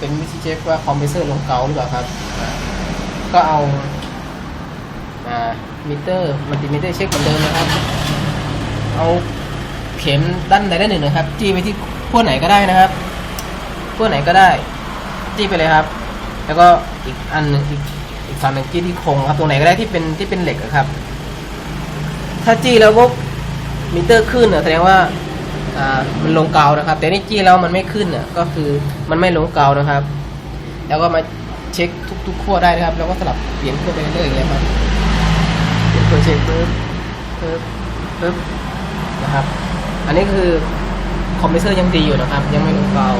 เป็นวิธีเช็คว่าคอมเพรสเซอร์ลงเกาหรือเปล่าครับ ก็เอาอ่ามิเตอร์มัลติมิเตอร์เช็คเหมือนเดิมนะครับ เอาเข็มด้านใดด้านหนึ่งนะครับ จี้ไปที่ขั้วไหนก็ได้นะครับขั้วไหนก็ได้ จี้ไปเลยครับ แล้วก็อีกอันหนึ่งอีกอีกฝั่งหนึ่งจี้ที่โครงครับตรงไหนก็ได้ที่เป็นที่เป็นเหล็กครับ ถ้าจี้แล้วปุ๊บมิเตอร์ขึ้นเนี่ยแสดงว่า มันลงเกานะครับ แต่นี่จี้แล้วมันไม่ขึ้นเนี่ยก็คือมันไม่ลงเกานะครับ แล้วก็มาเช็คทุกๆขั้วได้นะครับ แล้วก็สลับเปลี่ยนขั้วไปเรื่อยๆอย่างเงี้ยครับเปลี่ยนขั้วเช็คปึ๊บปึ๊บปึ๊บนะครับ อันนี้คือคอมเพรสเซอร์ยังดีอยู่นะครับ ยังไม่ลงเกา